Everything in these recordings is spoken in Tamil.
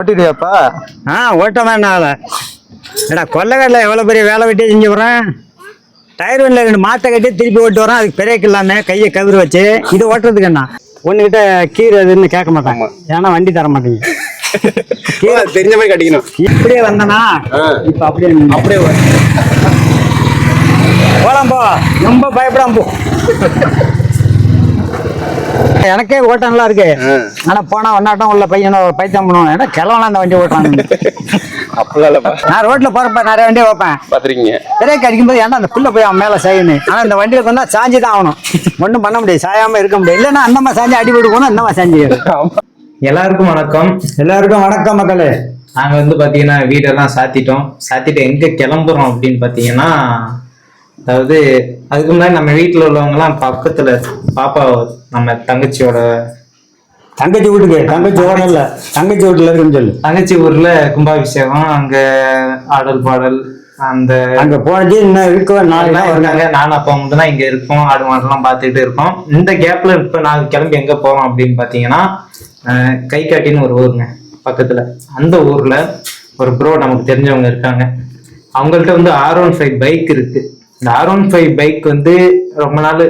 ஓட்டிடுவியாப்பா ஆ என்ன ஆகல ஏடா கொல்லைக்கடல எவ்வளோ பெரிய வேலை வெட்டி செஞ்சு டயர் வண்டியில் ரெண்டு மாற்ற கட்டி திருப்பி ஓட்டு அதுக்கு பிரேக் இல்லாமல் கையை கவிர வச்சு. இது ஓட்டுறதுக்கு என்ன? ஒன்றுகிட்ட கீரை அதுன்னு கேட்க மாட்டாங்க ஏன்னா வண்டி தர மாட்டேங்க. தெரிஞ்ச மாதிரி கட்டிக்கணும். இப்படியே வந்தனா? இப்போ அப்படியே. அப்படியே. போலாம் போ. ரொம்ப பயப்படாம போ. எனக்கே ஓட்டம்லாம் இருக்கு. ஆ. ஆனா போனா ஒன்னாட்டம் உள்ள பையனோ பைத்தியம் பண்ணுவோம் ஏன்னா கிளவலாம் அந்த வண்டி இல்லப்பா நான் ரோட்ல போறப்ப நிறைய வண்டி வைப்பேன் பாத்துருக்கீங்க பிரேக் அடிக்கும்போது ஏன்டா அந்த புள்ள போய் அவன் மேல சாயணும் ஆனா இந்த வண்டியில கொண்டா சாஞ்சி தான் ஆகணும். ஒன்றும் பண்ண முடியாது. சாயாம இருக்க முடியாது. இல்லைன்னா அந்தம்மா சாஞ்சி அடிபட்டு போகணும் அந்தம்மா சாஞ்சி எல்லாருக்கும் வணக்கம். எல்லாருக்கும் வணக்கம் மக்களே. நாங்க வந்து பாத்தீங்கன்னா வீடெல்லாம் சாத்திட்டோம். சாத்திட்டு எங்க கிளம்புறோம் அப்படின்னு பாத்தீங்கன்னா அதாவது அதுக்கு முன்னாடி நம்ம வீட்டுல உள்ளவங்க எல்லாம் பக்கத்துல பாப்பா நம்ம தங்கச்சியோட தங்கச்சி வீட்டுக்கு தங்கச்சி ஓட இல்ல. தங்கச்சி வீட்டுல இருக்குன்னு சொல்லு. தங்கச்சி ஊர்ல கும்பாபிஷேகம் அங்க ஆடல் பாடல் அந்த அங்க போனது இன்னும் எல்லாம் தான் வருவாங்க நானும் அப்பா மட்டும் தான் இங்க இருக்கோம். ஆடு மாடெல்லாம் பார்த்துட்டு இருக்கோம். இந்த கேப்ல இப்ப நாங்க கிளம்பி எங்க போறோம் அப்படின்னு பாத்தீங்கன்னா அஹ், கைகாட்டின்னு ஒரு ஊருங்க பக்கத்துல. அந்த ஊர்ல ஒரு ப்ரோ நமக்கு தெரிஞ்சவங்க இருக்காங்க. அவங்கள்ட்ட வந்து ஆர் ஒன் ஃபைவ் பைக் இருக்கு. இந்த ஆர் ஒன் ஃபைவ் பைக் வந்து ரொம்ப நாள்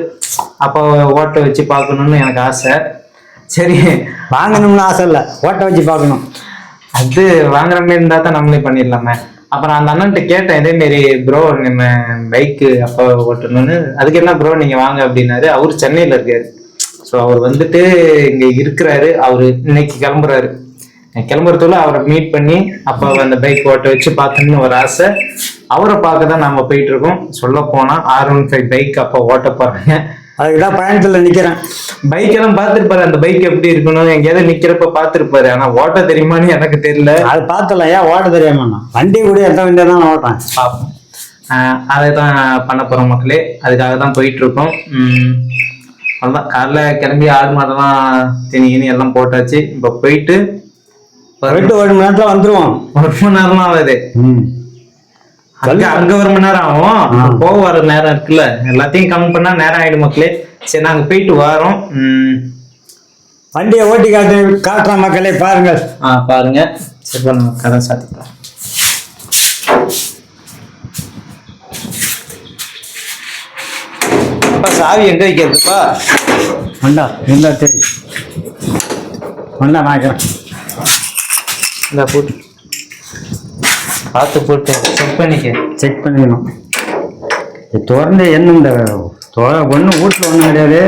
அப்போ ஓட்ட வச்சு பார்க்கணும்னு எனக்கு ஆசை. சரி. வாங்கணும்னு ஆசை இல்ல. ஓட்ட வச்சு பார்க்கணும். அது வாங்குற மாதிரி இருந்தா தான் நம்மளே பண்ணிடலாமே. அப்புறம் அந்த அண்ணன்ட்ட கேட்டேன் இதே மாரி ப்ரோ நம்ம பைக்கு அப்போ ஓட்டணும்னு. அதுக்கு என்ன ப்ரோ நீங்க வாங்க அப்படின்னாரு. அவர் சென்னையில இருக்காரு. ஸோ அவர் வந்துட்டு இங்க இருக்கிறாரு. அவரு இன்னைக்கு கிளம்புறாரு. கிளம்புறதுல அவரை மீட் பண்ணி அப்போ அந்த பைக் ஓட்ட வச்சு பார்க்கணும்னு ஒரு ஆசை. அவரை பார்க்க தான் நாம போயிட்டு இருக்கோம் சொல்ல போனா ஆர் ஒன் ஃபைவ் பைக் அப்போ ஓட்ட போறாங்க. அதுக்கு தான் பயணத்துல நிக்கிறேன். பைக் எல்லாம் பார்த்திருப்பாரு. அந்த பைக் எப்படி இருக்கணும்? எங்கேயாவது நிக்கிறப்ப பார்த்திருப்பாரு. ஆனா ஓட்ட தெரியுமான்னு எனக்கு தெரியல. அது பார்த்தலாம் ஏன் ஓட்ட தெரியாம நான். வண்டி கூட எந்த வண்டியா தான் நான் ஓட்டுறேன். பார்ப்போம். அதை தான் பண்ண போறோம் மக்களே. அதுக்காக தான் போயிட்டு இருக்கோம் அவ்வளோதான் காலைல கிளம்பி ஆடு மாடெல்லாம் திணி கிணி எல்லாம் போட்டாச்சு. இப்போ போயிட்டு போயிட்டு ஒரு மணி நேரத்துல வந்துருவோம். ஒரு மணி நேரம் ஆகுது அங்க அங்க ஒரு மணி நேரம் ஆகும். போக வர நேரம் இருக்குல்ல. எல்லாத்தையும் கம்மி பண்ணா நேரம் ஆயிடும் மக்களே. சரி நாங்க போயிட்டு வரோம். வண்டியை ஓட்டி காட்டு காட்டுற மக்களே பாருங்கள் ஆ பாருங்க. சரி நம்ம கதை சாத்திக்கலாம். சாவி எங்க வைக்கிறதுப்பா? வண்டா இருந்தா சரி வண்டா நான் இந்த போட்டு பார்த்து போட்டு செக் பண்ணிக்க. செக் பண்ணிக்கணும். இது திறந்து என்ன இந்த ஒன்றும் வீட்டில் ஒன்றும் கிடையாது.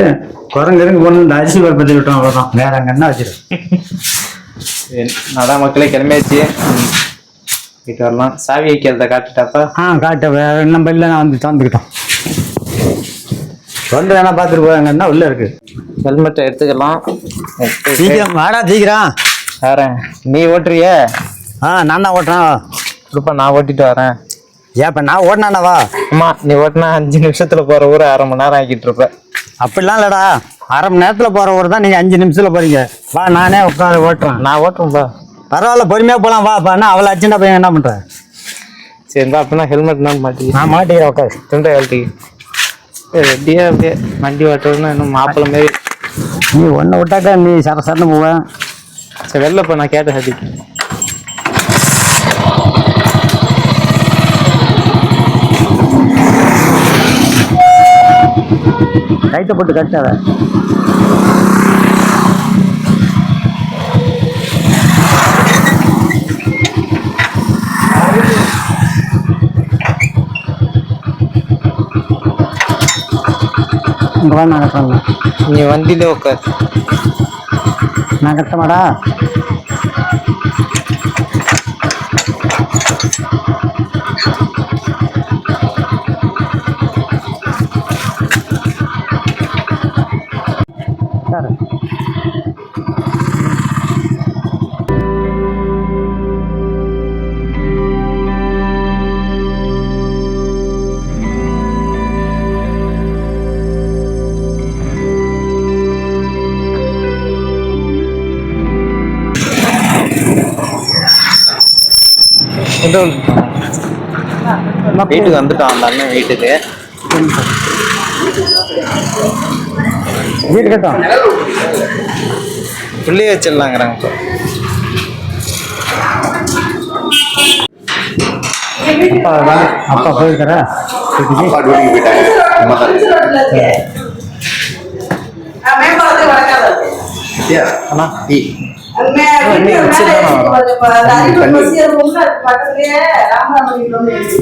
குரங்கு இருந்து ஒன்று இந்த அரிசி பருப்பத்தை விட்டோம் அவ்வளோதான் வேற அங்கே என்ன சரி, அதான் மக்களே கிளம்பியாச்சு. போயிட்டு வரலாம். சாவி வைக்கிறத காட்டுட்டாப்பா. ஆ காட்ட. வேற நம்ம இல்லை நான் வந்து திறந்துக்கிட்டோம். வந்து வேணா பார்த்துட்டு போவாங்க என்ன உள்ள இருக்கு? ஹெல்மெட்டை எடுத்துக்கலாம். சீக்கிரம் வாடா சீக்கிரம். வரேன் நீ ஓட்டுறிய? ஆ நான் தான் ஓட்டுறேன். கொடுப்பா நான் ஓட்டிட்டு வரேன். ஏன் இப்போ நான் ஓட்டினானவா அம்மா நீ ஓட்டினா அஞ்சு நிமிஷத்துல போற ஊரை அரை மணி நேரம் ஆக்கிட்டு இருப்ப. அப்படிலாம் இல்லடா. அரை மணி நேரத்தில் போகிற ஊர் தான் நீங்கள் அஞ்சு நிமிஷத்தில் போறீங்க. வா நானே உட்காந்து ஓட்டுறேன். நான் ஓட்டுறேன்பா பரவாயில்ல பொறுமையாக போகலாம் வா அப்போ அவ்வளோ அர்ஜென்ட்டாக பையன் என்ன பண்ணுறேன் சரிப்பா அப்படின்னா ஹெல்மெட் நான் மாட்டி நான் மாட்டிக்கிறேன் உட்காரு. துண்டை கழட்டி ரெடியா அப்படியே வண்டி ஓட்டுறதுன்னா இன்னும் மாப்பிள்ளை மாரி நீ ஒன்றை விட்டாக்கா நீ சர சரன்னு போவேன் சரி வெளில போ நான் கேட்ட சதி. லைட்டை போட்டு கட்டாத இங்கே வண்டியில உட்கார் நான் வந்துட்டான் வீட்டுக்கு வந்துட்டான் அந்த அண்ணன் வீட்டுக்கு. வீடு கட்டான் பிள்ளைய வச்சிடலாங்கிறாங்க. அப்பா அப்பா போயிருக்காரா? போயிட்டாங்க. அம்மா தான் இருக்கு. மேம்பாலத்துக்கு வடக்கால இருக்கு. ஐயா, அண்ணா டீ. மே- வீட்டு மேலே கொஞ்சம் ப- அந்த அரியலூர் பஸ் ஏறும்போது அதுக்கு பக்கத்துலயே ராமநாதபுரம் ஒண்ணு இருக்கு.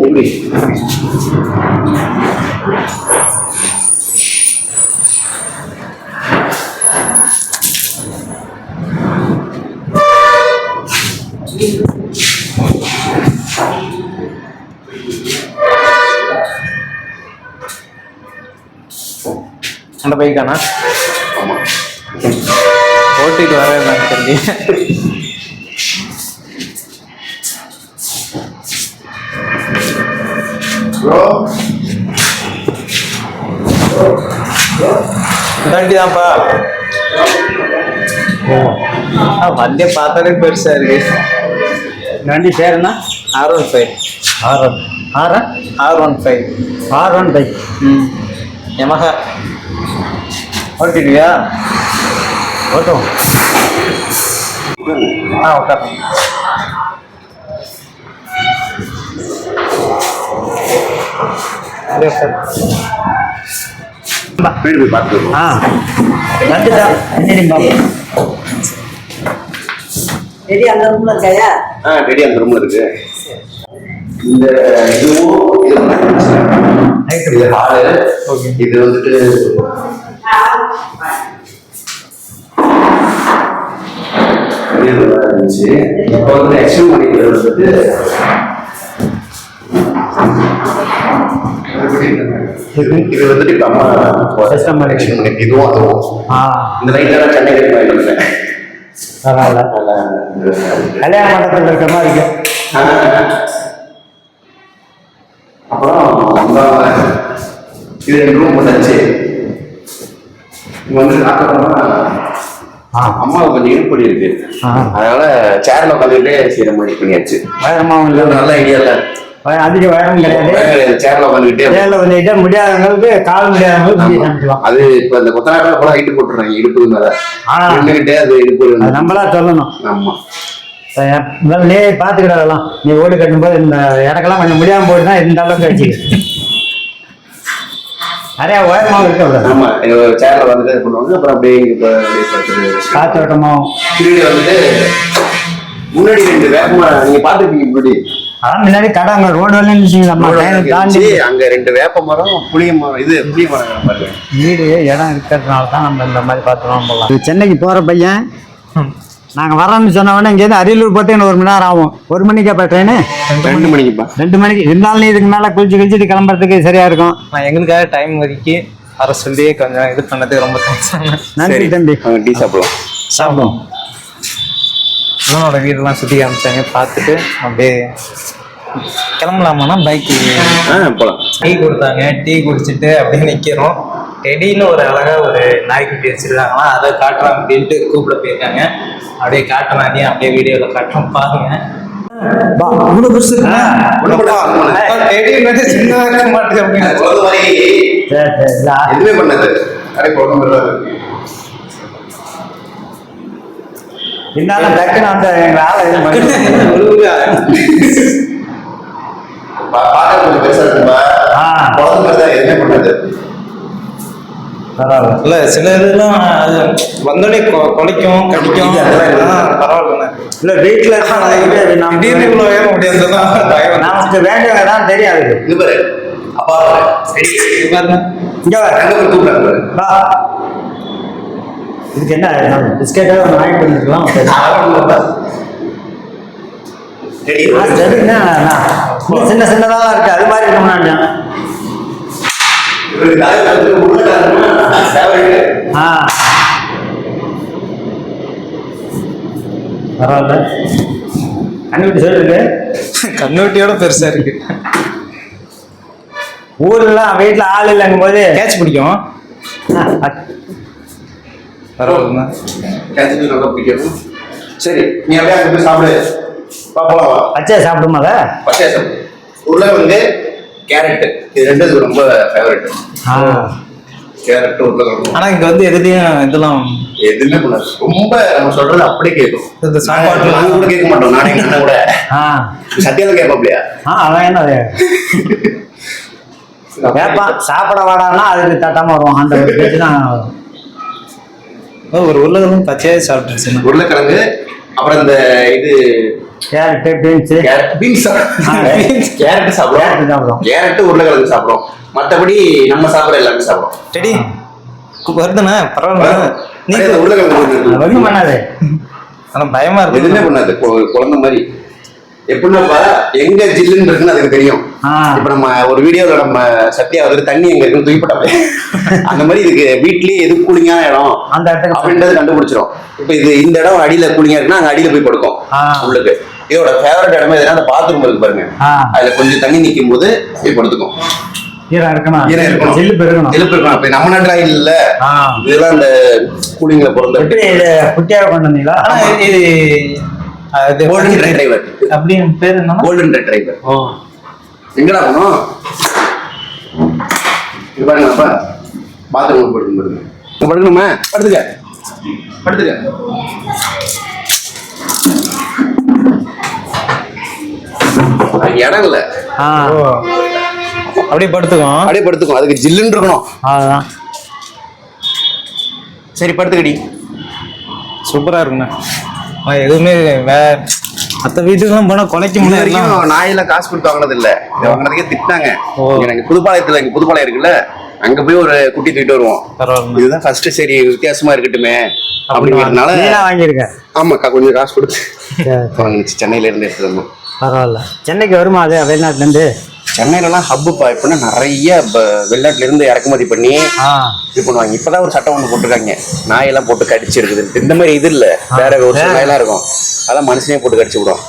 எப்படி? அந்த பைக்காண்ணா ஆமா. ஓட்டிட்டு வரேன் சொல்லி Bro, தாண்டிதான்ப்பா ஆ வண்டியை பார்த்தாலே பெருசா இருக்கு. வண்டி பேர் என்ன? R one five R one R R one five R one bike ம். யமஹா ஓட்டிடுவியா ஓட்டும் ஆ. வீடு போய் வருவோம். ஆ வந்துட்டா ரெடி அந்த ரூம்ல இருக்காயா ஆ, ரெடி அந்த ரூம்ல இருக்கு இந்த இதுவும் இது ஹாலு Okay. இது வந்துட்டு இருந்துச்சு இப்போ வந்து எக்ஸ்டெண்ட் பண்ணிக்கிறது வந்துட்டு இது வந்துட்டு பண்ணி- இதுவும் அதுவும் இந்த லைட் எல்லாம் பரவாயில்ல கல்யாண மண்டபத்தில் மாதிரி இருக்கு அப்புறம் இது ரெண்டு ரூம் போட்டாச்சு. இங்க வந்து ஆ. அம்மாவுக்கு கொஞ்சம் இடுப்படி இருக்கு. அதனால சேர்ல உட்காந்துட்டே செய்யற மாதிரி பண்ணியாச்சு. இல்லை. நல்ல ஐடியா இல்ல அதிக உயரம் கிடையாது. சேர்ல உட்காந்துக்கிட்டே நேரில் வந்துட்டு முடியாதவங்களுக்கு கால் முடியாதவங்களுக்கு அது இப்ப இந்த கொத்தனாட்டில் போல ஹைட்டு போட்டுறாங்க இடுப்பு மேல. ஆ. நின்னுகிட்டே அது இடுப்பு நம்மளா சொல்லணும். ஆமா. நீ பார்த்துக்கிட அதெல்லாம் நீ ஓடு கட்டும்போது இந்த இடக்கெல்லாம் கொஞ்சம் முடியாமல் போயிட்டு தான் இந்த அளவுக்கு வச்சு நிறையா உயரமாகவும் இருக்க ஆமா சேர்ல வந்துட்டு இது பண்ணுவாங்க. அப்புறம் அப்படியே காத்தோட்டமாகவும் கீழே வந்துட்டு முன்னாடி ரெண்டு வேப்பமா நீங்க பாத்துருப்பீங்க முன்னாடி. அதான் முன்னாடி கடை அங்கே ரோடு வரல டைம் தாண்டி அங்க ரெண்டு வேப்ப மரம் புளிய மரம் இது புளிய மரம் பாருங்க. வீடு இடம் இருக்கிறதுனால தான் நம்ம இந்த மாதிரி இது சென்னைக்கு போகிற பையன். நாங்கள் வரோம்னு சொன்ன உடனே இங்கேருந்து அரியலூர் போட்டு ஒரு மணி நேரம் ஆகும். ஒரு மணிக்கு அப்போ ட்ரெயின் ரெண்டு மணிக்குப்பா ரெண்டு மணிக்கு. இருந்தாலும் நீ இதுக்கு மேலே குளிச்சு குளிச்சுட்டு கிளம்புறதுக்கு சரியாக இருக்கும். நான் எங்களுக்காக டைம் ஒதுக்கி வர சொல்லி கொஞ்சம் இது பண்ணதுக்கு ரொம்ப தேங்க்ஸ் நன்றி தம்பி. டீ சாப்பிடலாம் சாப்பிடுவோம். இவனோட வீடெல்லாம் சுற்றி காமிச்சாங்க. பார்த்துட்டு அப்படியே கிளம்பலாமாண்ணா? பைக்கு ஆ போலாம். டீ கொடுத்தாங்க. டீ குடிச்சிட்டு அப்படியே நிற்கிறோம் டெடின்னு ஒரு அழகா ஒரு நாய்க்குட்டி வச்சிருக்காங்களா அதை காட்டுறான் அப்படின்ட்டு கூப்பிட போயிருக்காங்க. அப்படியே காட்டுறாங்க அப்படியே வீடியோவில் காட்டுறோம் பாருங்க. இவ்வளோ பெருசு. அப்பா, டெடி மாதிரி சின்னதா இருக்க மாட்டேங்குது அப்படின்னு. பண்ணது. இருந்தாலும் டக்குன்னு அந்த எங்கள் ஆளை இது பண்ணி. பார்க்க கொஞ்சம் பெருசா இருக்குப்பா ஆ. குழந்தை எதுவுமே பண்ணது. இல்ல சில இதெல்லாம் அது வந்தோடனே கொ- கொலைக்கும் கடிக்கும் அதெல்லாம் பரவாயில்லண்ணே இல்லை வீட்டில் நம்ம திடீர்னு இவ்வளோ ஏற முடியாதுதான் பயம் வந்து. நமக்கு வேண்டியவங்க தான் தெரியாது. இது பாரு அப்பா. இது பாருங்க இங்கே அங்க கூப்பிடுறாங்க இதுக்கு என்ன பிஸ்கெட்டாக ஒன்று வாங்கி பண்ணிருக்கலாம் ஆரம்பம்ப்பா. சரி, சரிங்கண்ணா சின்ன சின்னதாக இருக்கு. அது மாதிரி இருக்கணும்னா பரவாயில்ல. கண்டுபிடி சொல்லிருக்கு கண்ணுட்டியோட பெருசா இருக்கு. ஊர்லாம் வீட்டில் ஆள் இல்லைங்கும் போது கேட்ச் பிடிக்கும். பரவாயில்ல. நல்லா பிடிக்கும். சரி நீ அப்படியே அங்க போய் சாப்பிடு. வா போலாம் வா. பச்சை சாப்பிடுமால பச்சையா சாப்பிடு. உருளைக்கிழங்கு கேரட் இது ரெண்டு ரொம்ப ஃபேவரட் ஆ. கேரட் உருளைக்கிழங்கு. ஆனா இங்க வந்து எதுலயும் இதெல்லாம் எதுவுமே பண்ணாது ரொம்ப நம்ம சொல்றது அப்படியே கேட்கும் இந்த சாப்பாட்டுல- நாங்க கூட கேட்க மாட்டோம். நானே அண்ணன் கூட. ஆ. சத்தியால கேட்பாப்லையா? ஆ அதான் என்ன கேட்பான் சாப்பிட வாடான்னா அதுக்கு தட்டாம வருவான். அந்த ஒரு பேச்சு தான். ஒரு உருளைக்கிழங்கு பச்சையாவே சாப்பிட்டுருச்சு. உருளைக்கிழங்கு அப்புறம் இந்த இது carrot beans carrot beans carrot சாப்பிடுவோம். கேரட் உருளைக்கிழங்கு சாப்பிடுறோம் மத்தபடி நம்ம சாப்பிடுற எல்லாமே சாப்பிடுறோம் டெடி வருதுண்ணா பரவாயில்ல நீ அதே இந்த உருளைக்கிழங்கு ஒன்றும் பண்ணாது ஆனா பயமா எதுவுமே இருக்கு பண்ணாது கு- குழந்தை மாதிரி எப்படின்னாப்பா எங்க ஜில்லுன்னு இருக்குன்னு அதுக்கு தெரியும். இப்ப நம்ம ஒரு வீடியோல நம்ம சத்யா வந்து தண்ணி எங்க இருக்குன்னு தூக்கிப்பட்டாங்க அந்த மாதிரி இதுக்கு வீட்லயே எது கூலிங்கான இடம் அந்த இடத்துக்கு அப்படின்றது கண்டுபிடிச்சிரும். இப்ப இது இந்த இடம் அடியில கூலிங்கா இருக்குன்னா அங்க அடியில போய் படுக்கும். உள்ளுக்கு. இதோட ஃபேவரட் இடமே எதுனா அந்த பாத்ரூம் இருக்கு பாருங்க. அதுல கொஞ்சம் தண்ணி நிக்கும் போது போய் படுத்துக்கும். ஈரம் இருக்கணும். ஈரம் இருக்கணும். இருக்கணும் இப்ப நம்ம நாட்டு ஆயில் இல்ல. இதெல்லாம் அந்த கூலிங்ல பிறந்த எப்படி இது கொண்டு வந்தீங்களா? கோல்டன் ரெட்ரைவர் அப்படின்னு பேர் என்னன்னா? கோல்டன் ரெட்ரைவர் ஓ. எங்கடா போனோம்? இது பாருங்க அப்பா. பாத்ரூம் படுக்கும் பாருங்க படுக்கணுமா? படுத்துக்க. படுத்துக்க. இடம் இல்ல. அப்படியே படுத்துக்கோம் அப்படியே படுத்துக்கும் அதுக்கு ஜில்லுன்னு இருக்கணும். அதுதான் சரி படுத்துக்கடி. சூப்பரா இருக்குண்ணா. ஆ, எதுவுமே வே மற்ற வீட்டுக்கெல்லாம் போனா குலைக்க வரைக்கும் நாயெல்லாம் காசு கொடுத்து வாங்கினது இல்ல இதை வாங்கினதுக்கே திட்டினாங்க. எனக்கு புதுப்பாளையத்துல இங்க புதுப்பாளையம் இருக்குல்ல அங்க போய் ஒரு குட்டி தூக்கிட்டு வருவோம். இதுதான் ஃபர்ஸ்ட் சரி வித்தியாசமா இருக்கட்டுமே அப்படிங்கிறதுனால நீனா வாங்கியிருக்க? ஆமாக்கா கொஞ்சம் காசு கொடுத்து. வாங்கிச்சு சென்னையில இருந்து எடுத்துட்டு வந்தோம். பரவாயில்ல. சென்னைக்கு வருமா அது வெளிநாட்டுலேருந்து சென்னையிலலாம் ஹப்புப்பா இப்போனா நிறைய ப- வெளிநாட்டுல இருந்து இறக்குமதி பண்ணி இது பண்ணுவாங்க. இப்பதான் ஒரு சட்டம் ஒன்று போட்டிருக்காங்க. நாயெல்லாம் போட்டு கடிச்சு இருக்குது இந்த மாதிரி இது இல்ல. வேற ஒரு நாயெல்லாம் இருக்கும். அதெல்லாம் மனுஷனே போட்டு கடிச்சு விடும்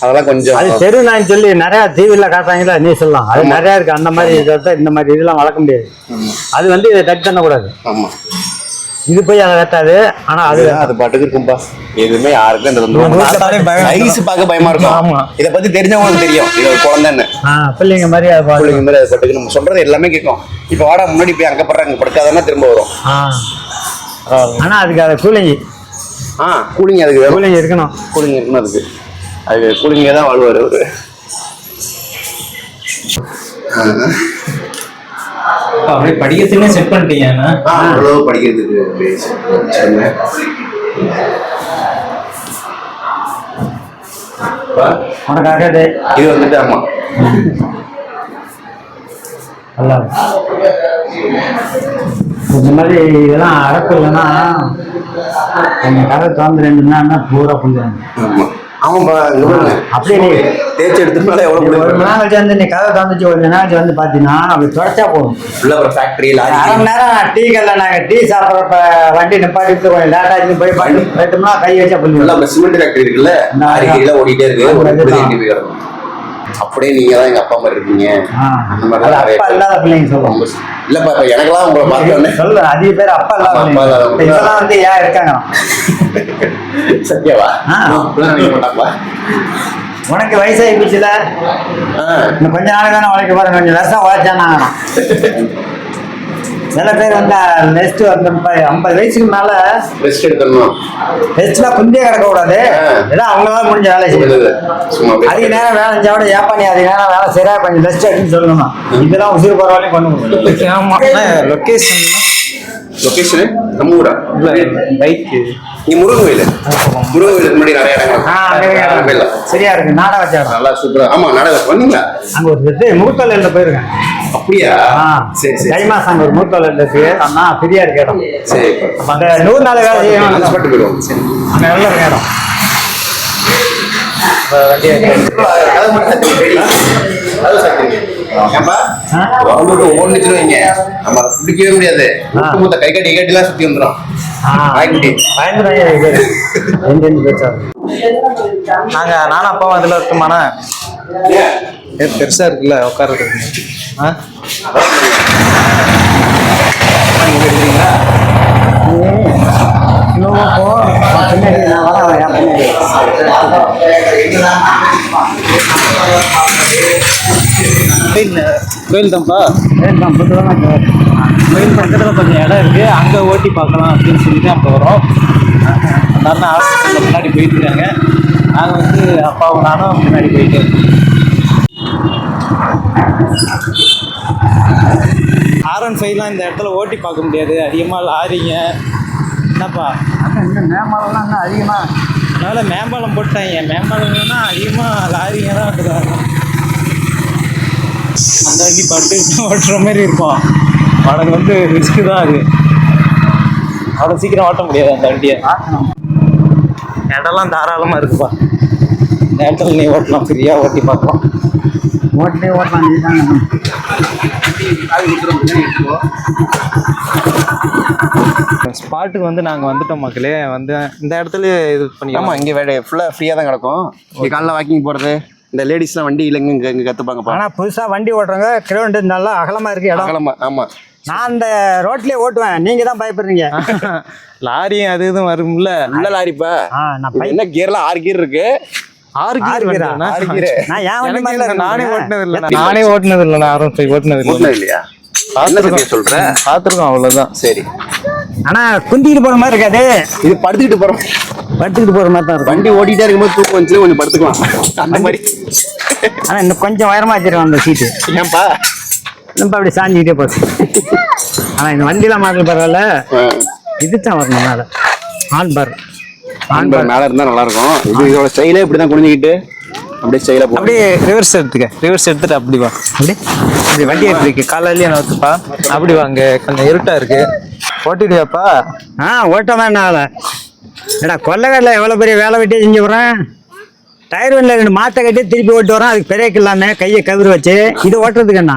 அதெல்லாம் கொஞ்சம் அது தெரு நாய்ன்னு சொல்லி நிறைய டிவியில் காட்டுறாங்களா நீ சொல்லலாம் அது நிறைய இருக்கு. அந்த மாதிரி இதை இந்த மாதிரி இதெல்லாம் வளர்க்க முடியாது. அது வந்து இதை டச் பண்ணக்கூடாது ஆமா. இது போய் அதை வெட்டாது. ஆனா அது அது பாட்டுக்கு இருக்கும்பா. எதுவுமே யாருக்கும் இந்த பயம். ஐஸ் பார்க்க பயமா இருக்கும். ஆமா. இத பத்தி தெரிஞ்சவங்களுக்கு தெரியும். இது ஒரு குழந்தைன்னு. ஆ பிள்ளைங்க மாதிரி அது. பிள்ளைங்க மாதிரி அது பாட்டுக்கு நம்ம சொல்றது எல்லாமே கேட்கும். இப்ப வாடா முன்னாடி போய் அங்க படுற அங்க படுக்காதானா திரும்ப வரும். ஆ. ஆனா அதுக்கு அது கூலிங்கி ஆ கூலிங் அதுக்கு கூலிங் இருக்கணும். கூலிங் இருக்கணும் அதுக்கு. அது கூலிங்கே தான் வாழ்வார் அவரு. அப்படியே படிக்கத்துலயே செட் பண்ணிட்டீங்கண்ணா ஆ அவ்வளவு படிக்கிறதுக்கு அப்படியே சொன்னேன் உனக்காக இது வந்துட்டு ஆமா நல்லா. இந்த மாதிரி இதெல்லாம் அடப்பு இல்லைன்னா எங்க கதை திறந்து ரெண்டு நாள் பூரா புள்ளுவாங்க பாருங்க அப்படியே தேய்ச்சி எடுத்துனால எவ்வளவு ஒரு நேரம் கழிச்சு வந்து நீ கதை திறந்துச்சு ஒரு கழிச்சு வந்து பார்த்தீங்கன்னா அப்படி தொடச்சா போதும் ஃபுல்லா ஒரு ஃபேக்டரி அரை மணி நேரம் டீ கல்ல நாங்கள் டீ சாப்பிட்றப்ப வண்டி நிப்பாட்டிட்டு கொஞ்சம் லேட் ஆச்சு போய் பண்ணி போயிட்டோம்னா கை வச்சா புள்ளி சிமெண்ட் ஃபேக்டரி இருக்குல்ல ஓடிட்டே இருக்கு. அப்படியே நீங்க தான் எங்க அப்பா மாதிரி இருக்கீங்க. அந்த மாதிரி. இல்லாத பிள்ளைங்க சொல்லுவோம் ரொம்ப இல்லப்பா இப்ப எனக்கெல்லாம் உங்களை பார்த்தோன்னே. சொல்லு அதிக பேர் அப்பா இல்லாத அப்பா இல்லாத இதெல்லாம் வந்து ஏன் இருக்காங்க? சத்யாவா? மாட்டாங்களா? உனக்கு வயசாகி போச்சுல. இன்னும் கொஞ்ச நாள் தானே உழைக்க போறேன். கொஞ்சம் வருஷம் உழைச்சானா சில பேர் வந்து நெக்ஸ்ட் வந்து ஐம்பது வயசுக்கு மேல ரெஸ்ட் எடுத்துடணும் நெக்ஸ்ட்ல குந்தியே கிடக்க கூடாது. ஏன்னா அவங்களால முடிஞ்ச வேலை செய்யுது என்னது? சும்மா அப்படியே அதிக நேரம் வேலை செஞ்சா கூட ஏப்பா நீ அதிக நேரம் வேலை செய்யறா கொஞ்சம் ரெஸ்ட் எடுன்னு சொல்லணும்? இதெல்லாம் உசுறு போற வரையும் போகணும் ஆமா. லொக்கேஷன் லொகேஷனு நம்ம ஊரா? பைக்கு நீ முருகன் கோயில்? முருகன் கோயிலுக்கு முன்னாடி நிறைய இடங்கள். சரியா இருக்கு. நாடக வச்சாரம் நல்லா சூப்பரா. ஆமா நாடகம். வந்தீங்களா? அங்க ஒரு இது மூத்தொழில போயிருக்கேன். அப்படியா? ஆ, சரி தை சரி. மாசம் அங்க ஒரு மூத்தொழில் இருக்கு. அண்ணா ஃப்ரீயா இருக்கு இடம் சரி. அந்த நூறு நாள் வேலை செய்யணும். போயிடுவோம் சரி அங்க நல்ல இருக்கு இடம். கதை மட்டும் சத்தியம் ready. கதை சத்தியம். ஏன்பா? ஆ? அவங்களுக்கு ஓடுனுச்சுன்னு வைங்க. நம்ம பிடிக்கவே முடியாது. கை கட்டி கட்டிலாம் சுத்தி வந்துடும் நாங்க நானும் அப்பாவும் அதுல இருக்குமாண்ணா. பெருசா இருக்குல்ல உட்கார்றதுக்கு ஆ? நீங்க எடுக்கிறீங்களா? கோயில் புதுதான் கோயில் பக்கத்தில் கொஞ்சம் இடம் இருக்கு. அங்கே ஓட்டி பார்க்கலாம் அப்படின்னு சொல்லிட்டு அப்போ வரோம். நல்லா ஹாஸ்பிட்டலில் முன்னாடி போயிட்டு இருக்காங்க. நாங்கள் வந்து அப்பாவும் நானும் முன்னாடி போயிட்டு ஆர் ஒன் ஃபைவ்லாம் இந்த இடத்துல ஓட்டி பார்க்க முடியாது. அதிகமாக லாரிங்க. என்னப்பா? இந்த மேம்பாலம்லாம் இன்னும் அதிகமாக அதனால் மேம்பாலம் போட்டாங்க மேம்பாலம்னா அதிகமாக லாரிங்க தான் வந்துடுவாங்க அந்த வண்டி பட்டு ஓட்டுற மாதிரி இருக்கும். உனக்கு வந்து ரிஸ்க்கு தான் அது. அவ்வளோ சீக்கிரம் ஓட்ட முடியாது அந்த வண்டியை. இடம்லாம் தாராளமாக இருக்குப்பா. இந்த இடத்துல நீ ஓட்டலாம். ஃப்ரீயாக ஓட்டி பார்க்கலாம். ஓட்டே ஓட்டலாம். நீ தாங்க ஸ்பாட்டுக்கு வந்து நாங்கள் வந்துட்டோம் மக்களே. வந்து இந்த இடத்துல இது பண்ணி ஆமா இங்க வேலை ஃபுல்லா ஃப்ரீயா தான் கிடக்கும். இங்க காலைல வாக்கிங் போறது இந்த லேடிஸ்லாம் வண்டி இல்லைங்க இங்க இங்க கத்துப்பாங்கப்பா ஆனால் புதுசாக வண்டி ஓட்டுறவங்க கிரவுண்டு நல்லா அகலமாக இருக்குது இடம். அகலமா ஆமா. நான் அந்த ரோட்லேயே ஓட்டுவேன். நீங்கள் தான் பயப்படுறீங்க. லாரியும் அது இதுவும் வரும்ல. உள்ள லாரிப்பா என்ன கியர்ல ஆறு கியர் இருக்கு? ஆறு? வண்டியாண்ணா? ஆறு gear. நான் ஏன் நானே. ஓட்டினது இல்லை நானே ஓட்டினது இல்லை நான் இல்லை ஓட்டுனது இல்லையா என்ன சத்தியம் சொல்ற? பார்த்துருக்கோம் சரி. ஆனால் குந்திக்கிட்டு போகிற மாதிரி இருக்காது. இது படுத்துக்கிட்டு போறோம். படுத்துக்கிட்டு போகிற மாதிரி தான் இருக்கும். வண்டி ஓட்டிட்டே இருக்கும்போது தூக்கம் வந்துச்சு கொஞ்சம் படுத்துக்கலாம். அந்த மாதிரி. ஆனால் இன்னும் கொஞ்சம் உயரமாக வச்சிருக்கேன் அந்த சீட்டு. ஏன்பா? நம்ம அப்படி சாஞ்சிக்கிட்டே போகுது? ஆனால் இந்த வண்டிலாம் மாடல் பரவாயில்ல. இது தான் வரணும் மேலே. On par. ஆன் ஆண்பார் பார் மேல இருந்தா நல்லா இருக்கும் இது இதோட ஸ்டைலே இப்படிதான் குனிஞ்சிக்கிட்டு. அப்படியே போகும் அப்படியே ரிவர்ஸ் எடுத்துக்க. ரிவர்ஸ் எடுத்துட்டு அப்படி வா. அப்படி இப்படி வண்டி எடுத்துருக்கு காலையிலேயே நோத்துப்பா அப்படி வாங்க கொஞ்சம் இருட்டா இருக்கு. ஓட்டிடுவியாப்பா? ஆ ஓட்ட வேணால ஏடா கொல்லைக்காட்டில் எவ்வளோ பெரிய வேலை வெட்டி செஞ்சு விட்றேன் டயர் வண்டியில் ரெண்டு மாற்ற கட்டி திருப்பி ஓட்டு வரேன் அதுக்கு பிரேக் இல்லாமல் கையை கவிறு வச்சு. இது ஓட்டுறதுக்கு என்ன?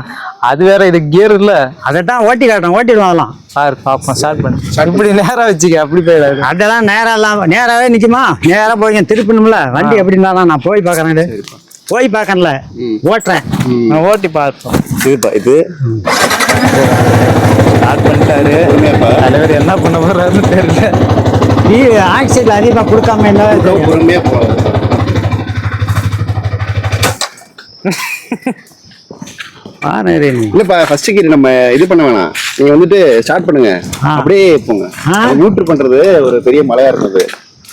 அது வேற இது கியர் இல்ல. அதை தான் ஓட்டி காட்டுறேன் ஓட்டிடுவோம் அதெல்லாம். பாரு பாப்போம் ஸ்டார்ட் பண்ணு. இப்படி நேரா வச்சுக்க அப்படி போயிடாது. அதெல்லாம் நேரம் இல்லாமல் நேராகவே நிற்குமா நேராக போய் திருப்பணும்ல. வண்டி எப்படி இருந்தாலும் நான் போய் பார்க்குறேன் போய் பார்க்கறேன்ல. ஓட்டுறேன். நான் ஓட்டி பார்ப்போம். இதுப்பா இது. ஸ்டார்ட் பண்ணிட்டாரு. தலைவர் என்ன பண்ண போறாருன்னு தெரியல. நீ ஆக்சிடென்ட் அதிகமாக கொடுக்காம என்ன தெரியும். பொறுமையா இல்லப்பா ஃபர்ஸ்ட் கீர் நம்ம இது பண்ண வேணாம் நீங்க வந்துட்டு ஸ்டார்ட் பண்ணுங்க. அப்படியே போங்க. நியூட்ரு பண்றது ஒரு பெரிய மலையா இருந்தது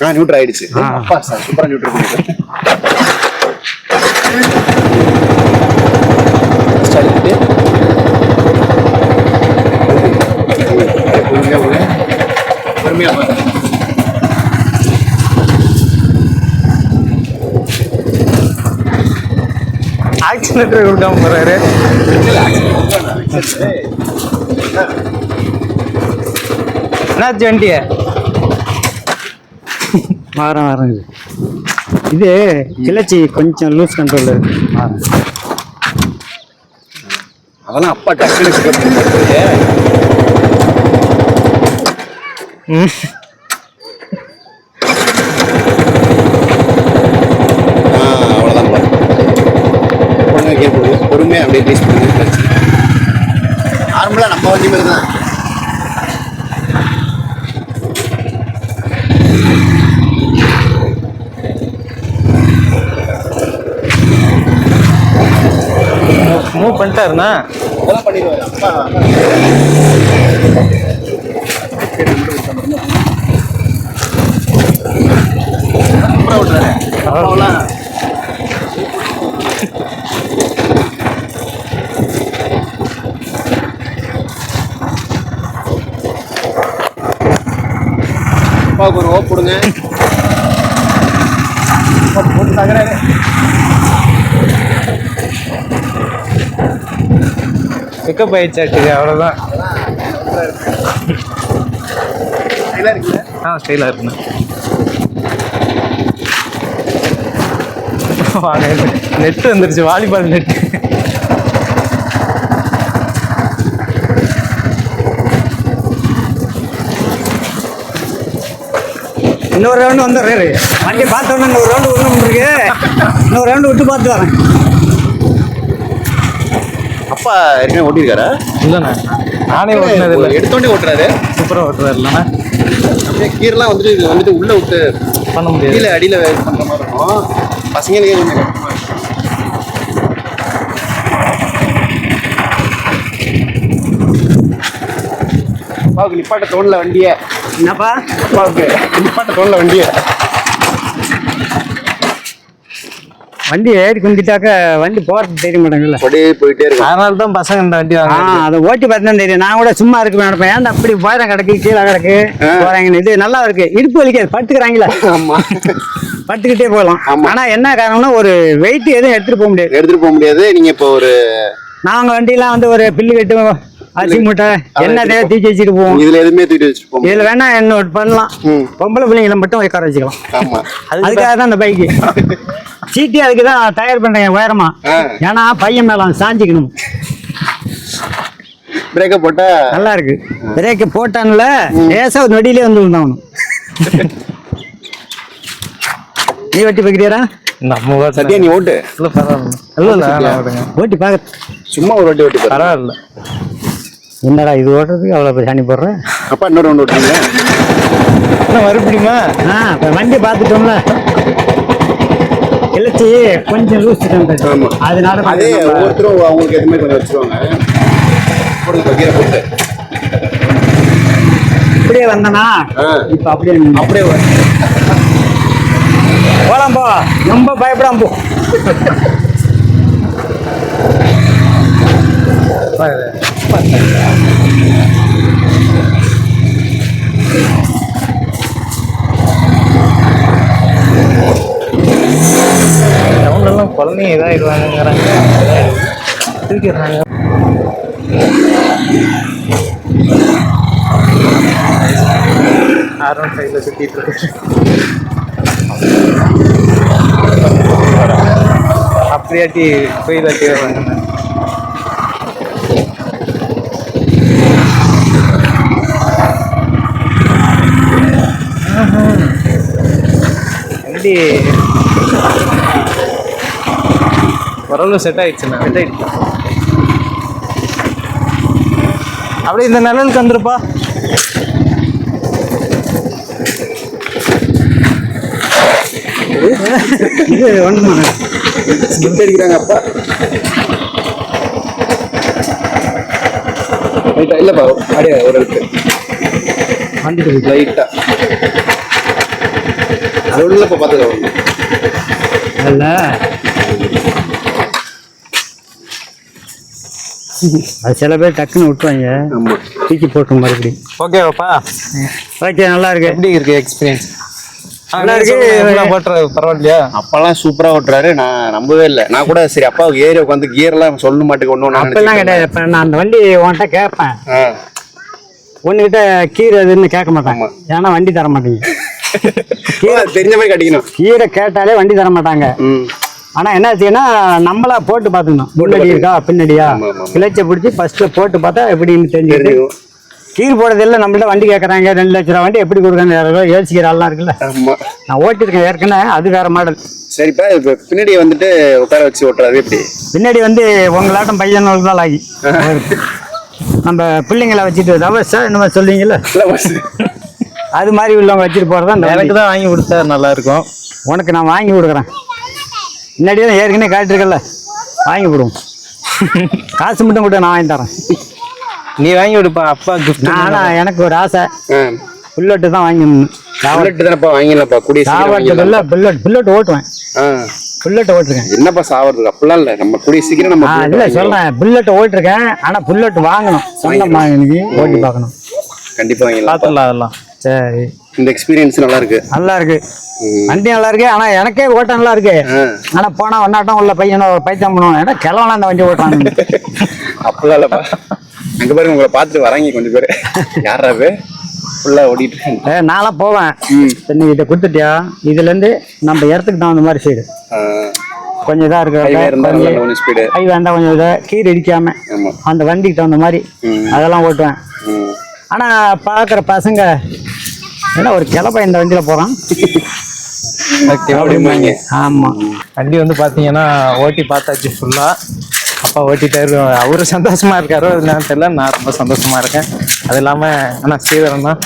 ஆ நியூட்ரு ஆயிடுச்சு. அப்பா சார் சூப்பரா நியூட்ரு பண்ணிட்டு. பொறுமையா போங்க. பொறுமையா போங்க. ஆக்சிலேட்டர் கொடுக்காம போறாரு. என்னாச்சு வண்டிய? வாரம் வாரம் இது இது கிளச்சி கொஞ்சம் லூஸ் கண்ட்ரோல் அதெல்லாம் அப்பா டக்குனு pick up பண்ணி போட்டுருக்கே. ஆ, அவ்வளவுதான்ப்பா. பொறுமையா gear போடுங்க. பொறுமையா அப்படியே ரீஸ் பண்ணுங்க நார்மலா நம்ம வண்டி மாதிரி தான் கரெக்டாக இருந்தா அதெல்லாம் பண்ணிடுவாரு அப்பாவுக்கு ஒரு ஓப் கொடுங்க போட்டு போட்டு பிக்கப் ஆயிடுச்சாட்டுக்கு அவ்வளோதான் ஆ ஸ்டைலாக இருக்குண்ணா. வாங்க நெட்டு வந்துருச்சு வாலிபால் நெட்டு இன்னொரு ரவுண்டு வந்துடுறேன் வண்டி பார்த்தோன்னே இன்னொரு ரவுண்டு விடணும் இருக்கு. இன்னொரு ரவுண்டு விட்டு பார்த்து வரேன். அப்பா ஏற்கனவே ஓட்டியிருக்காரா? இல்லைண்ணா. நானே ஓட்டினது இல்லை. எடுத்தோடனே ஓட்டுறாரு. சூப்பராக ஓட்டுறாரு இல்லைண்ணா. அப்படியே கீரெலாம் வந்துட்டு இது வந்துட்டு உள்ளே விட்டு பண்ண முடியாது. கீழே அடியில் பண்ணுற மாதிரி இருக்கும். பசங்களுக்கே கொஞ்சம் அப்பாவுக்கு நிப்பாட்ட தோணல வண்டியை. என்னப்பா? அப்பாவுக்கு நிப்பாட்ட தோணல வண்டியை. வண்டி ஏறி குந்திட்டாக்க வண்டி போறது தெரிய மாட்டேங்கல்ல அப்படியே போயிட்டே இருக்கும். அதனால தான் பசங்க இந்த வண்டி வாங்க அதை ஓட்டி பார்த்து தெரியும். நான் கூட சும்மா இருக்கு நினைப்பேன் ஏன்டா அப்படி போயிடம் கிடக்கு கீழே கிடக்கு? போறாங்கன்னு. இது நல்லா இருக்கு. இடுப்பு வலிக்காது. படுத்துக்கிறாங்களா. ஆமா. படுத்துக்கிட்டே போகலாம். ஆனா என்ன காரணம்னா ஒரு வெயிட் எதுவும் எடுத்துட்டு போக முடியாது. எடுத்துட்டு போக முடியாது. நீங்க இப்போ ஒரு நாங்க வண்டியெல்லாம் வந்து ஒரு பில்லு கட்டு அரிசி மூட்டை என்ன தேவை தூக்கி வச்சுட்டு போவோம். இதுல எதுவுமே தூக்கிட்டு வச்சுட்டு முடியாது. இதுல வேணா என்ன பண்ணலாம். பொம்பளை பிள்ளைங்களை மட்டும் உட்கார வச்சுக்கலாம். ஆமா. அதுக்காக தான் இந்த பைக்கு சீட்டி அதுக்கு தான் தயார் பண்றேன் உயரமா. ஏன்னா பையன் மேல சாஞ்சிக்கணும். பிரேக்க போட்டா நல்லா இருக்கு. பிரேக்கு போட்டான்ல லேசா ஒரு நொடியிலே வந்து விழுந்தாவணும் நீ வெட்டி பார்க்குறியாரா நம்ம சத்யா நீ ஓட்டு. இல்ல பரவாயில்ல. இல்ல ஓட்டி பார்க்க சும்மா ஒரு வாட்டி ஓட்டி பாரு. பரவாயில்ல. என்னடா இது ஓட்டுறதுக்கு அவ்வளோ சாணி போடுறேன் அப்பா இன்னொரு ஓட்டுறீங்க? என்ன மறுபடியுமா? ஆ இப்போ வண்டி பார்த்துட்டோம்ல. கிளச்சி கொஞ்சம் லூஸ் ஆமா. அதனால அதே ஒவ்வொருத்தரும் அவங்களுக்கு எதுவுமே கொஞ்சம் வச்சிருவாங்க. போட்டு. இப்படியே வந்தனா. இப்போ அப்படியே. அப்படியே. போலாம் போ. ரொம்ப பயப்படாம போ. டவுன்ல எல்லாம் குழந்தைங்க இதாயிடுவாங்கிறாங்க தூக்கிடுறாங்க. ஆர்வம் ஃபைவ்ல சுற்றிட்டு இருக்கு. அப்படியாட்டி போயிடாட்டி வராங்க வண்டி ஓரளவு செட் ஆயிடுச்சுண்ணா செட் ஆயிடுச்சு. அப்படியே இந்த நிழலுக்கு வந்துருப்பா. ஸ்கிட் அடிக்கிறாங்க அப்பா. லைட்டா இல்லப்பா அப்படியே ஒரு இருக்கு. வந்துட்டு இல்லப்பா பார்த்துக்கலாம் அல்ல. அது சில பேர் டக்குன்னு விட்டுவாங்க தூக்கி போட்டு மறுபடியும் ஓகேவாப்பா ஓகே நல்லா இருக்கு. எப்படி இருக்கு எக்ஸ்பீரியன்ஸ் நல்லா இருக்கு. போட்டுற பரவாயில்லையா? அப்பெல்லாம் சூப்பரா ஓட்டுறாரு. நான் நம்பவே இல்லை. நான் கூட சரி அப்பாவுக்கு ஏறி உட்காந்து கியர்லாம் சொல்ல மாட்டேங்க ஒன்று அப்பெல்லாம் கிடையாது. இப்போ நான் அந்த வண்டி உன்கிட்ட கேட்பேன் ஒன்றுகிட்ட கீரை எதுன்னு கேட்க மாட்டாங்க. ஏன்னா வண்டி தர மாட்டேங்க தெரிஞ்ச மாதிரி கட்டிக்கணும். கீரை கேட்டாலே வண்டி தர மாட்டாங்க. ஆனா என்ன ஆச்சுன்னா நம்மளா போட்டு பார்த்துக்கணும். முன்னாடி இருக்கா பின்னாடியா. கிளச்சை பிடிச்சி ஃபர்ஸ்ட் போட்டு பார்த்தா எப்படின்னு தெரிஞ்சுக்கும் கீர் போடுறது இல்லை நம்மள்ட்ட வண்டி கேட்குறாங்க ரெண்டு லட்ச ரூபா வண்டி எப்படி கொடுக்குறாங்க யாரோ யோசிக்கிற ஆள்லாம் இருக்குல்ல. நான் ஓட்டிருக்கேன் ஏற்கனவே அது வேற மாடல். சரிப்பா இப்போ பின்னாடி வந்துட்டு உட்கார வச்சு ஓட்டுறது எப்படி? பின்னாடி வந்து உங்களாட்டம் பையனுக்கு தான் ஆகி. நம்ம பிள்ளைங்கள வச்சுட்டு தவசா என்னமோ சொல்லுவீங்கல்ல இல்லை பஸ் அது மாதிரி உள்ளவங்க வச்சுட்டு போறது அந்த எனக்கு தான் வாங்கி கொடுத்தா நல்லா இருக்கும் உனக்கு நான் வாங்கி கொடுக்குறேன். முன்னாடியே தான் ஏற்கனவே காட்டிருக்கல வாங்கி கொடுவோம் காசு மட்டும் கூட நான் வாங்கி தரேன். நீ வாங்கி கொடுப்பா அப்பா கிஃப்ட் நானா எனக்கு ஒரு ஆசை. புல்லட்டு தான் வாங்கி புல்லட் தானப்பா வாங்கிடலாம்ப்பா. கூடிய புல்ல புல்லட் புல்லட் ஓட்டுவேன். ஆ. புல்லட் ஓட்டிருக்கேன் என்னப்பா சாவறதுக்கு அப்படிலாம் இல்லை. நம்ம கூடிய சீக்கிரம் நம்ம இல்ல. சொல்றேன். புல்லட் ஓட்டிருக்கேன். ஆனா புல்லட் வாங்கணும். சொந்தமா எனக்கு ஓட்டி பார்க்கணும். கண்டிப்பா வாங்கிடலாம். பார்த்துடலாம் அதெல்லாம். சரி. இந்த எக்ஸ்பீரியன்ஸ் நல்லா இருக்கு நல்லா இருக்கு. வண்டி நல்லா இருக்கு ஆனா எனக்கே ஓட்ட நல்லா இருக்கு. ஆனா போனா ஒன்னாட்டம் உள்ள பையனோ பைத்தியம் பண்ணுவான் ஏன்னா கிளவலாம் அந்த வண்டி ஓட்டாங்க அப்படிலாம் இல்லப்பா. அங்க பாருங்க உங்களை பார்த்துட்டு வராங்க கொஞ்சம் பேர். யாரா அது ஃபுல்லா ஓடிட்டு நான்லாம் போவேன். நீ இதை கொடுத்துட்டியா? இதுல இருந்து நம்ம இடத்துக்கு தகுந்த மாதிரி சைடு கொஞ்சம் இதா இருக்கு கை வேண்டாம் கொஞ்சம் இதை கீர் இடிக்காம அந்த வண்டிக்கு தகுந்த மாதிரி. அதெல்லாம் ஓட்டுவேன். ம். ஆனா பார்க்குற பசங்க ஏன்னா ஒரு கிளப்ப இந்த வண்டியில போறான். அப்படிம்பாங்க. ஆமா. வண்டி வந்து பாத்தீங்கன்னா ஓட்டி பார்த்தாச்சு ஃபுல்லா அப்பா ஓட்டிட்டாரு அவரு சந்தோஷமா இருக்காரோ என்னன்னு தெரியல. நான் ரொம்ப சந்தோஷமா இருக்கேன். அது இல்லாம ஆனா ஸ்ரீதரன் தான்.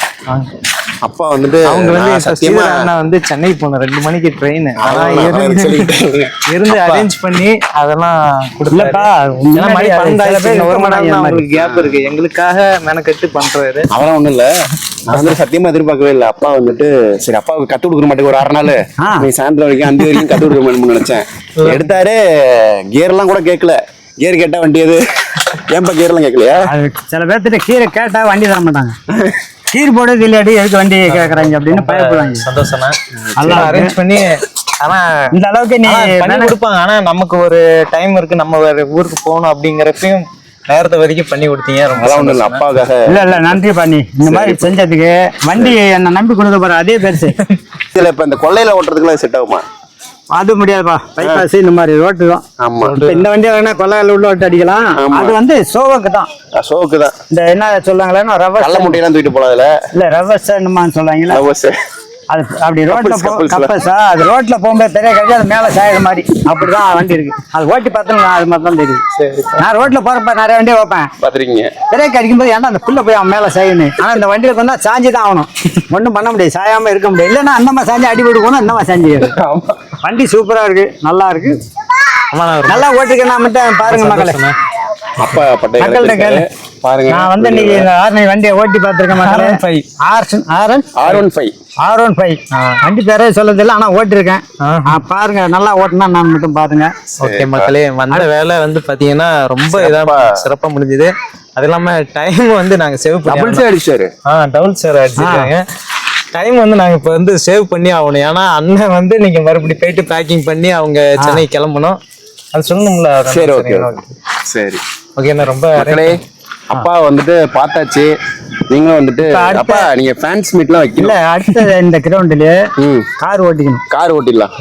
அப்பா வந்துட்டு அவங்க வந்து நான் சத்தியமா அண்ணா வந்து சென்னை போன ரெண்டு மணிக்கு ட்ரெயின் அதான் நான் இருந்து அரேஞ்ச் பண்ணி அதெல்லாம் ஏன்னா மணி முன்னாடி பன்னெண்டு சில பேர் ஆயிடுச்சு. ஒரு மணி நேரம் தான் இருக்க அவங்களுக்கு கேப் இருக்கு. எங்களுக்காக மெனக்கெட்டு பண்றாரு. அதெல்லாம் ஒண்ணும் இல்ல. நான் வந்து சத்தியமா எதிர்பார்க்கவே இல்ல. அப்பா வந்துட்டு சரி அப்பாவுக்கு கத்து கொடுக்க மாட்டேங்க ஒரு ஆறு நாள். நீ சாயந்தரம் வரைக்கும் அஞ்சு வரைக்கும் கத்து கொடுக்க மாட்டேன்னு நினைச்சேன். எடுத்தாரு கியர் எல்லாம் கூட கேட்கல. கியர் கேட்டா வண்டி எது? ஏன்பா கியர் எல்லாம் கேட்கலையா? சில பேர்த்திட்ட கீரை கேட்டா வண்டி தர மாட்டாங்க. கீர் போடுறது இல்லாட்டி எதுக்கு வண்டி கேக்குறாங்க அப்படின்னு பயப்படுவாங்க. சந்தோஷம் நல்லா இருக்கு. அரேஞ்ச் பண்ணி ஆனா இந்த அளவுக்கு நீ பண்ணி கொடுப்பாங்க. ஆனா நமக்கு ஒரு டைம் இருக்கு. நம்ம வேற ஊருக்கு போகணும் அப்படிங்கறப்பையும் நேரத்தை வரைக்கும் பண்ணி கொடுத்தீங்க. ரொம்ப ஒண்ணும் இல்ல. அப்பாவுக்காக இல்ல இல்ல நன்றி பண்ணி இந்த மாதிரி செஞ்சதுக்கு வண்டி என்ன நம்பி கொடுக்க போற அதே பெருசு. இதுல இப்ப இந்த கொள்ளையில ஓட்டுறதுக்குலாம் செட் ஆகுமா? அது முடியாதுப்பா. பைபாஸ் இந்த மாதிரி ரோட்டு தான் ஆமா இந்த வண்டியை வேணா கொள்ளையில உள்ள ஓட்டு அடிக்கலாம். அது வந்து சோவுக்கு தான். சோக்கு தான் இந்த என்ன சொல்லுவாங்களேன்னா ரவர்ஸ் கள்ள முட்டையெல்லாம் தூக்கிட்டு போலாம் இல்ல ரவர்ஸ் என்னமா சொல்லுவாங்களா லவ்வர்ஸ். அது அப்படி ரோட்ல. கப்பல்ஸா அது ரோட்ல போகும்போது தெரிய கழிச்சு அது மேல சாயிற மாதிரி. அப்படிதான் வண்டி இருக்கு. அது ஓட்டி பார்த்தா நான் அது மாதிரி தான் தெரியுது நான் ரோட்ல போறப்ப நிறைய வண்டியை வைப்பேன் பாத்திருக்கீங்க பிரேக் அடிக்கும்போது ஏன்டா அந்த புல்ல போய் அவன் மேல சாயணும் ஆனா இந்த வண்டியில கொண்டா சாஞ்சி தான் ஆகணும். ஒண்ணும் பண்ண முடியாது. சாயாம இருக்க முடியாது. இல்லைன்னா அந்த மாதிரி சாஞ்சி அடி போட்டுக்கணும் இந்த மாதிரி சாஞ்சி வண்டி சூப்பரா இருக்கு. நல்லா இருக்கு. நல்லா ஓட்டிருக்கேன். மட்டும் பாருங்க மக்களே. அப்பா பட்டை கேளு பாருங்க. நான் வந்து இன்னைக்கு இந்த ஆர்னை வண்டியை ஓட்டி பார்த்திருக்கேன் மக்களே. R15. ஆர்சன் R N R one five. R one five. வண்டி பேரே சொல்லது இல்லை ஆனால் ஓட்டிருக்கேன் பாருங்க நல்லா ஓட்டினா நான் மட்டும் பாருங்க ஓகே மக்களே வந்த வேலை வந்து பாத்தீங்கன்னா ரொம்ப இதா சிறப்பா. முடிஞ்சது. அது இல்லாம டைம் வந்து நாங்க சேவ் பண்ணி டபுள்ஸே அடிச்சாரு. ஆ டபுள் சேர் அடிச்சிருக்காங்க. டைம் வந்து நாங்க இப்ப வந்து சேவ் பண்ணி ஆகணும். ஏன்னா அண்ணன் வந்து நீங்க மறுபடியும் போயிட்டு பேக்கிங் பண்ணி அவங்க சென்னை கிளம்பணும். அது சொல்லணும்ல சரி ஓகே? சரி. ஓகே ரொம்ப மக்களே அப்பா வந்துட்டு பார்த்தாச்சு. நீங்களும் வந்துட்டு அப்பா நீங்க ஃபேன்ஸ் மீட்லாம் இல்ல வைக்கல அடுத்த இந்த கிரவுண்ட்லயே ம். கார் ஓட்டிக்கணும். கார் ஓட்டிடலாம்.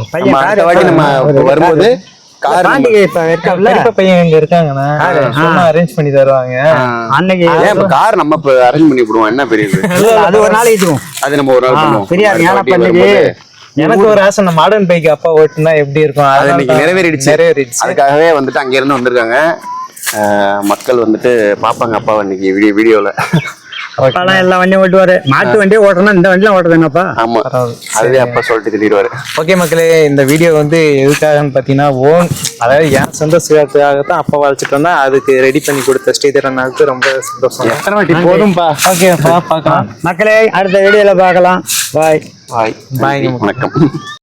அடுத்த வாட்டி நம்ம வரும்போது அரேஞ்ச் பண்ணி தருவாங்க. அன்னைக்கு ஏன் இப்ப கார் நம்ம இப்ப அரேஞ்ச் பண்ணி விடுவோம். என்ன பெரிய? அது ஒரு நாளைக்கு அது நம்ம ஒரு நாள் பண்ணுவோம். எனக்கு ஒரு ஆசை இந்த மாடர்ன் பைக் அப்பா ஓட்டுனா எப்படி இருக்கும்? அது இன்னைக்கு நிறைவேறிடுச்சு. நிறைவேறிடுச்சு. அதுக்காகவே வந்துட்டு அங்க இருந்து வந்திருக்காங்க மக்கள் வந்துட்டு பாப்பாங்க அப்பா இன்னைக்கு வீடியோ வீடியோல. அப்பாலாம் எல்லா வண்டியும் ஓட்டுவாரு. மாட்டு வண்டியை ஓட்டணும் இந்த வண்டிலாம் ஓட்டுதுங்கப்பா ஆமா. அதுவே அப்பா சொல்லிட்டு திட்டிடுவாரு. ஓகே மக்களே இந்த வீடியோ வந்து எதுக்காகன்னு பார்த்தீங்கன்னா ஓன் அதாவது என் சொந்த சுயத்துக்காக தான் அப்பா வளைச்சிட்டு வந்தா அதுக்கு ரெடி பண்ணி கொடுத்த ஸ்ரீதர் அண்ணாவுக்கு ரொம்ப சந்தோஷம். எத்தனை வாட்டி போதும்பா. ஓகே பார்க்கலாம். மக்களே அடுத்த வீடியோல பார்க்கலாம். பாய் பாய் Bye. வணக்கம்.